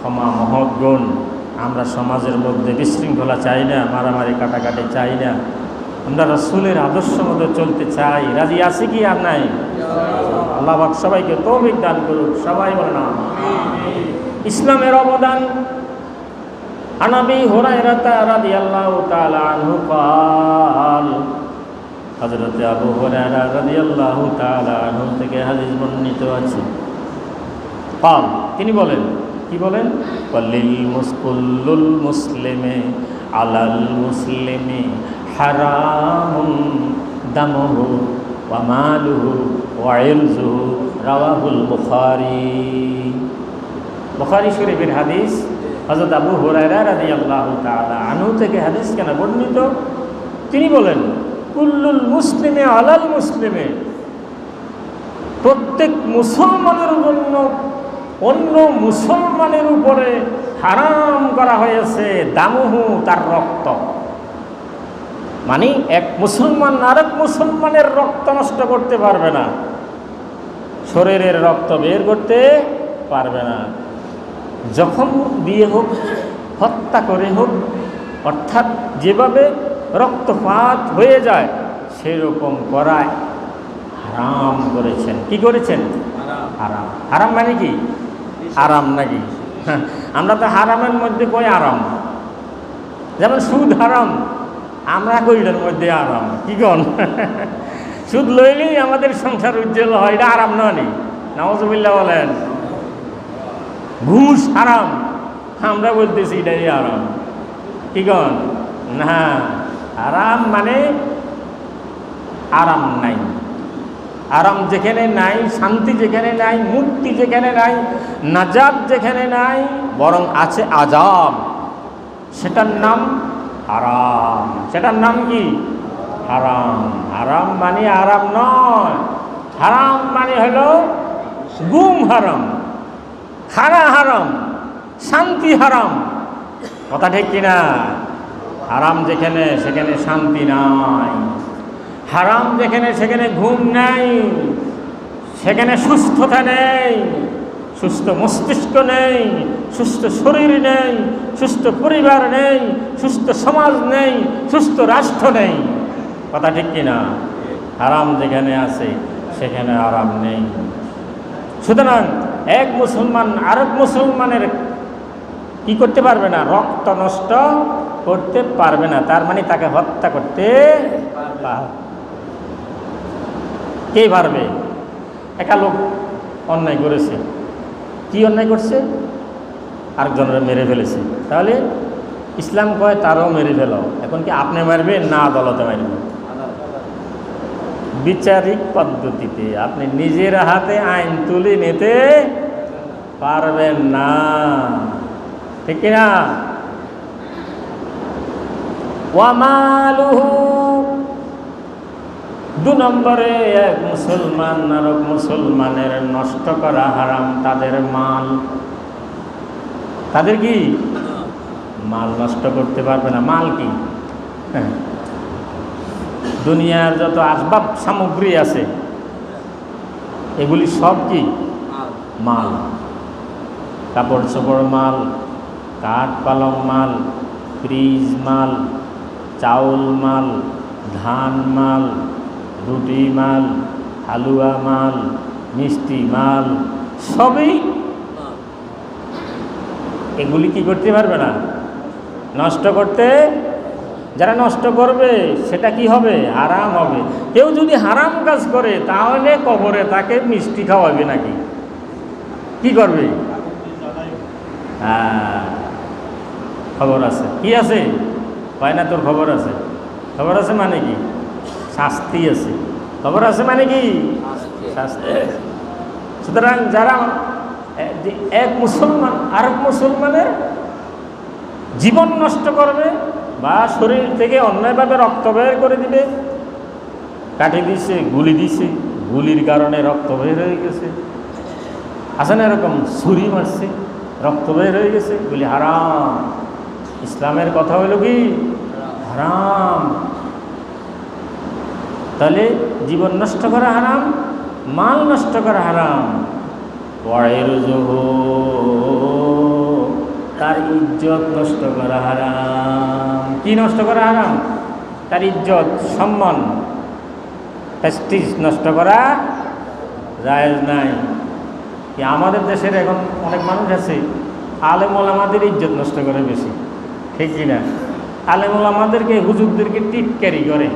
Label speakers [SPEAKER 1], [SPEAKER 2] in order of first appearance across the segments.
[SPEAKER 1] ক্ষমা মহৎ গুণ আমরা সমাজের মধ্যে বিশৃঙ্খলা চাই না মারামারি কাটাকাটি চাই না আমরা রসুলের আদর্শ মতো চলতে চাই রাজি আছি কি আর নাই আল্লাহ পাক সবাইকে তৌফিক দান করুক সবাই বলে না ইসলামের অবদান আনাবি হুরায়রাতা রাদিয়াল্লাহু তাআলা আনহু قال হযরত আবু হুরায়রা রাদিয়াল্লাহু তাআলা আনহু থেকে হাদিস বর্ণিত আছে قال তিনি বলেন কি বলেন? ওয়ালিল মুসকুল্লুল মুসলিমে আলাল মুসলিমে হারামুন দামুহু ওয়া মালুহু ওয়া ইরজুহু রাওয়াহুল বুখারী। বুখারী শরীফের হাদিস হযরত আবু হুরায়রা রাদিয়াল্লাহু তাআলা আনু থেকে হাদিস কেন বর্ণিত? তিনি বলেন, কুল্লুল মুসলিমে আলাল মুসলিমে প্রত্যেক মুসলমানের জন্য অন্য মুসলমানের উপরে হারাম করা হয়েছে দামুহু তার রক্ত। মানে এক মুসলমান আরেক মুসলমানের রক্ত নষ্ট করতে পারবে না। শরীরের রক্ত বের করতে পারবে না। যখন দিয়ে হোক হত্যা করে হোক অর্থাৎ যেভাবে রক্তপাত হয়ে যায় সেরকম করায় হারাম করেছেন। কি করেছেন? হারাম। হারাম মানে কি? আরাম নাকি? আমরা তো হারামের মধ্যে কই আরাম। যেমন সুদ হারাম, আমরা কইটার মধ্যে আরাম। কি কন? সুদ লইলেই আমাদের সংসার উজ্জ্বল হয়, এটা আরাম নয় নওয়াজবিল্লা বলেন। ঘুষ হারাম, আমরা বলতেছি এটাই আরাম। কি কন? না, আরাম মানে আরাম নাই। আরাম যেখানে নাই, শান্তি যেখানে নাই, মুক্তি যেখানে নাই নাজাব যেখানে নাই, বরং আছে আজাব। সেটার নাম আরাম। সেটার নাম কি? হারাম হারাম মানে আরাম নয়। হারাম মানে হলো গুম হারাম খানা হারাম, শান্তি হারাম। কথা ঠিক কিনা? হারাম যেখানে, সেখানে শান্তি নাই। হারাম যেখানে সেখানে ঘুম নাই, সেখানে সুস্থতা নেই, সুস্থ মস্তিষ্ক নেই, সুস্থ শরীর নেই, সুস্থ পরিবার নেই, সুস্থ সমাজ নেই, সুস্থ রাষ্ট্র নেই। কথা ঠিক কিনা হারাম যেখানে আছে, সেখানে আরাম নেই। সুতরাং এক মুসলমান আরেক মুসলমানের কি করতে পারবে না? রক্ত নষ্ট করতে পারবে না। তার মানে তাকে হত্যা করতে পারবে কে পারবে? একা লোক অন্যায় করেছে। কি অন্যায় করছে? আরেকজনের মেরে ফেলেছে। তাহলে ইসলাম কয়, তারও মেরে ফেলো। এখন কি আপনি মারবে না আদালতে মারবে বিচারিক পদ্ধতিতে আপনি নিজের হাতে আইন তুলে নিতে পারবেন না। ঠিক কিনা? ওয়ামালুহু দু নম্বরে এক মুসলমান আরব মুসলমানের নষ্ট করা হারাম তাদের মাল। তাদের কি? মাল নষ্ট করতে পারবে না। মাল কি? হ্যাঁ। দুনিয়ার যত আসবাব সামগ্রী আছে, এগুলি সব কি? মাল। কাপড় চোপড় মাল কাঠ পালং মাল, ফ্রিজ মাল, চাউল মাল, ধান মাল রুটি মাল, হালুয়া মাল, মিষ্টি মাল, সবই এগুলি কি করতে পারবে না? নষ্ট করতে, যারা নষ্ট করবে, সেটা কি হবে? হারাম হবে। কেউ যদি হারাম কাজ করে, তাহলে কবরে তাকে মিষ্টি খাওয়াবে নাকি? কি করবে? হ্যাঁ খবর আছে। কি আছে? পায় না তোর খবর আছে? খবর আছে মানে কি? শাস্তি আছে। খবর আছে মানে কি? শাস্তি সুতরাং যারা এক মুসলমান আরেক মুসলমানের জীবন নষ্ট করবে বা শরীর থেকে অন্যায়ভাবে রক্ত বের করে দিবে কাটি দিছে গুলি দিছে গুলির কারণে রক্ত বের হয়ে গেছে। আছে না এরকম? ছুরি মারছে রক্ত বের হয়ে গেছে গুলি হারাম। ইসলামের কথা হলো কি? হারাম। তাহলে জীবন নষ্ট করা হারাম, মাল নষ্ট করা হারাম। তার ইজ্জত নষ্ট করা হারাম। কি নষ্ট করা হারাম? তার ইজ্জত, সম্মান। প্রেস্টিজ নষ্ট করা জায়েজ নাই। কি আমাদের দেশের এখন অনেক মানুষ আছে, আলেমল আমাদের ইজ্জত নষ্ট করে বেশি, ঠিক কিনা? আলেমল আমাদেরকে হুজুরদেরকে টিটকারি করে।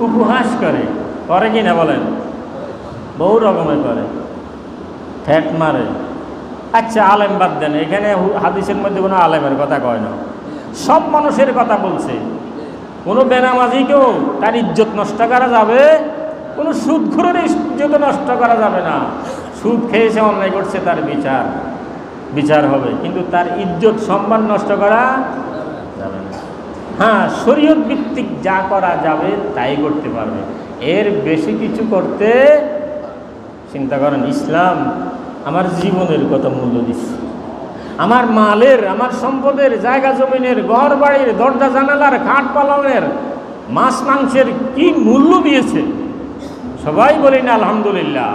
[SPEAKER 1] উপহাস করে করে কি না বলেন? বহু রকমের করে। ফ্যাট মারে। আচ্ছা আলেম বাদ দেন, এখানে হাদিসের মধ্যে কোনো আলেমের কথা কয় না। সব মানুষের কথা বলছে। কোনো বেনামাজিকেও তার ইজ্জত নষ্ট করা যাবে, কোনো সুদখোরের ইজ্জত নষ্ট করা যাবে না। সুদ খেয়েছে, অন্যায় করছে, তার বিচার। বিচার হবে, কিন্তু তার ইজ্জত সম্মান নষ্ট করা যাবে না। হ্যাঁ শরীয়ত ভিত্তিক যা করা যাবে তাই করতে পারবে। এর বেশি কিছু করতে চিন্তা করেন, ইসলাম আমার জীবনের কত মূল্য দিচ্ছে। আমার মালের, আমার সম্পদের, জায়গা জমিনের, ঘর বাড়ির, দরজা জানালার, খাট পালনের, মাছ মাংসের কি মূল্য দিয়েছে? সবাই বলি না, আলহামদুলিল্লাহ।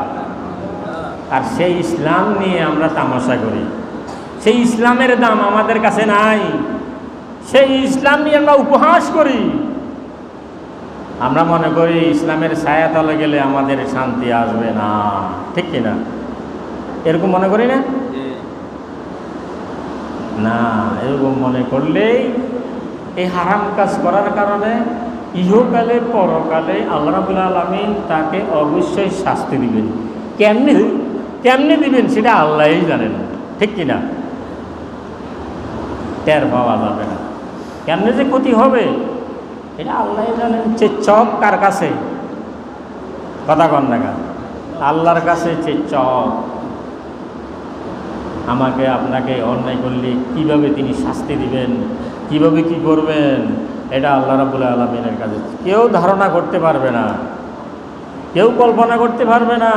[SPEAKER 1] আর সেই ইসলাম নিয়ে আমরা তামাশা করি। সেই ইসলামের দাম আমাদের কাছে নাই। সেই ইসলাম নিয়ে আমরা উপহাস করি। আমরা মনে করি ইসলামের ছায়াতলে গেলে আমাদের শান্তি আসবে না। ঠিক কিনা এরকম মনে করি না? না এরকম মনে করলেই এই হারাম কাজ করার কারণে ইহকালে পরকালে আল্লাহ রাবুল আলমিন তাকে অবশ্যই শাস্তি দিবেন। কেমনি কেমনি দিবেন সেটা আল্লাহই জানেন। ঠিক কিনা টের পাওয়া যাবে না। কেমনে যে ক্ষতি হবে? এটা আল্লাহ জানেন যে চক কার কাছে? কথা কন? না আল্লাহর কাছে যে চক। আমাকে আপনাকে অন্যায় করলে কীভাবে তিনি শাস্তি দিবেন? কীভাবে কি করবেন? এটা আল্লাহ রাবুল আলমিনের কাছে। কেউ ধারণা করতে পারবে না। কেউ কল্পনা করতে পারবে না।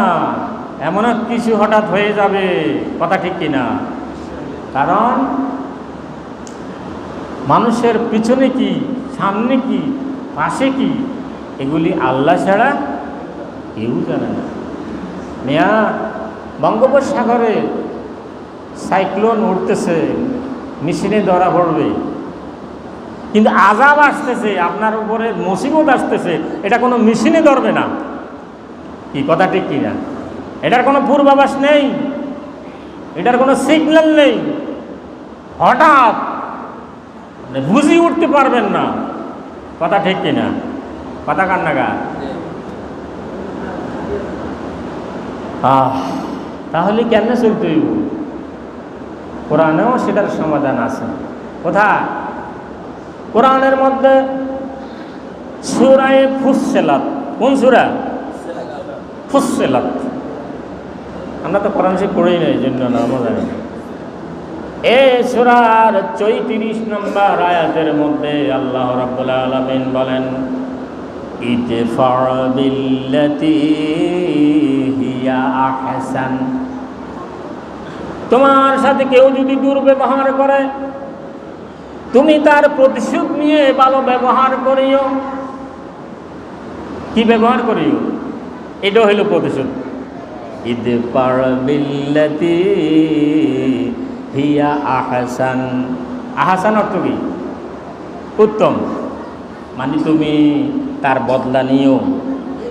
[SPEAKER 1] এমন কিছু হঠাৎ হয়ে যাবে। কথা ঠিক কিনা? কারণ মানুষের পিছনে কি, সামনে কি, পাশে কি, এগুলি আল্লাহ ছাড়া কেউ জানে না। মেয়া, বঙ্গোপসাগরে সাইক্লোন উঠতেছে, মেশিনে ধরা পড়বে। কিন্তু আজাব আসতেছে, আপনার উপরে মুসিবত আসতেছে, এটা কোনো মেশিনে ধরবে না। কি কথা ঠিক কিনা? এটার কোনো পূর্বাভাস নেই, এটার কোনো সিগন্যাল নেই। হঠাৎ বুঝি উঠতে পারবেন না। কথা ঠিক কিনা? কথা কান্না গা আহ তাহলে কেন চলতে হইব? কোরআনেও সেটার সমাধান আছে। কোথায়? কোরআনের মধ্যে সুরায় ফুসেলাত কোন সুরা? ফুসেলাত আমরা তো কোরআন সে পড়েই না এই জন্য নামও জানি না। এ সুরার চৈত্রিশ নম্বর আয়াতের মধ্যে আল্লাহ রাব্বুল আলামিন বলেন ইদফা বিল্লাতি হিয়া আহসান। তোমার সাথে কেউ যদি দুর্ব্যবহার করে, তুমি তার প্রতিশোধ নিয়ে ভালো ব্যবহার করিও। কি ব্যবহার করিও? এটা হইল প্রতিশোধ। ঈদ পারবিল্লাতি হিয়া আহসান। আহসান অর্থ কি? উত্তম। মানে তুমি তার বদলা নিও,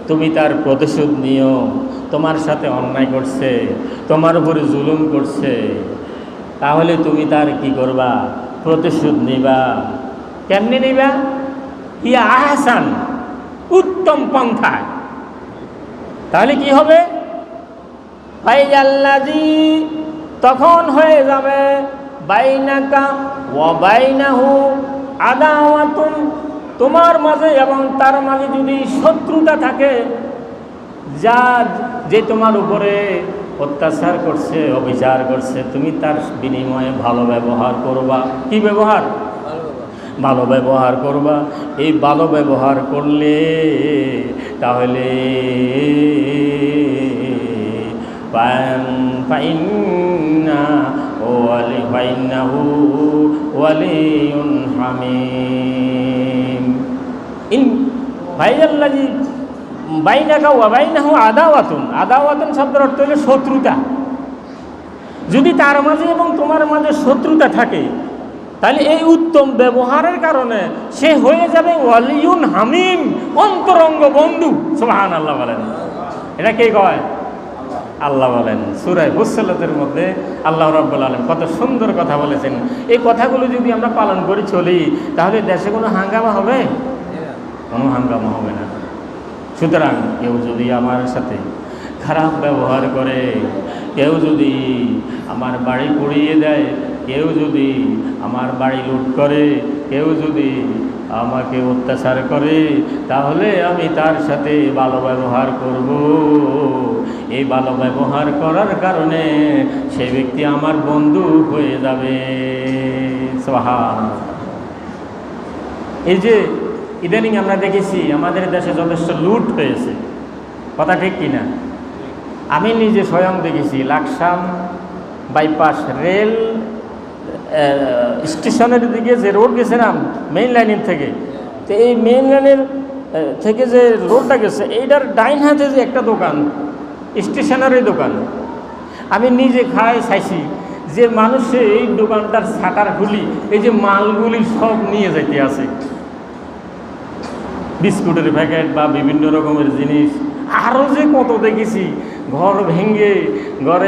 [SPEAKER 1] তুমি তার প্রতিশোধ নিও, তোমার সাথে অন্যায় করছে, তোমার উপরে জুলুম করছে। তাহলে তুমি তার কি করবা? প্রতিশোধ নিবা। কেমনি নিবা? ইয়া আহসান, উত্তম পন্থায় তাহলে কি হবে? ফাইজাল্লাজি তখন হয়ে যাবে তোমার মাঝে এবং তার মাঝে যদি শত্রুতা থাকে, যা যে তোমার উপরে অত্যাচার করছে, অবিচার করছে, তুমি তার বিনিময়ে ভালো ব্যবহার করবা। কি ব্যবহার? ভালো ব্যবহার করবা। এই ভালো ব্যবহার করলে তাহলে ফাইন্না ইন ভাইজাল্লাজি বাইনাকা শব্দের অর্থ হলো শত্রুতা। যদি তার মাঝে এবং তোমার মাঝে শত্রুতা থাকে, তাহলে এই উত্তম ব্যবহারের কারণে সে হয়ে যাবে ওয়ালিউন হামিম, অন্তরঙ্গ বন্ধু। সোহান আল্লাহ বলেন। এটা কে কয়? আল্লাহ বলেন। সুরায় হুসলাতের মধ্যে আল্লাহ রব্বুল আলম কত সুন্দর কথা বলেছেন। এই কথাগুলো যদি আমরা পালন করে চলি, তাহলে দেশে কোনো হাঙ্গামা হবে? কোনো হাঙ্গামা হবে না। সুতরাং কেউ যদি আমার সাথে খারাপ ব্যবহার করে, কেউ যদি আমার বাড়ি পুড়িয়ে দেয়, কেউ যদি আমার বাড়ি লুট করে, কেউ যদি আমাকে অত্যাচার করে, তাহলে আমি তার সাথে ভালো ব্যবহার করব। এই ভালো ব্যবহার করার কারণে সে ব্যক্তি আমার বন্ধু হয়ে যাবে। সোহান এই যে ইদানিং আমরা দেখেছি, আমাদের দেশে যথেষ্ট লুট হয়েছে। কথা ঠিক কিনা? আমি নিজে স্বয়ং দেখেছি, লাকসাম বাইপাস রেল স্টেশনের দিকে যে রোড গেছিলাম মেইন লাইনের থেকে, তো এই মেইন লাইনের থেকে যে রোডটা গেছে, এইটার ডাইন হাতে যে একটা দোকান, স্টেশনারি দোকান, আমি নিজে খাই চাইছি যে মানুষে এই দোকানটার শাটার খুলি, এই যে মালগুলি সব নিয়ে যাইতে আছে। বিস্কুটের প্যাকেট বা বিভিন্ন রকমের জিনিস আরও যে কত দেখেছি, ঘর ভেঙে, ঘরে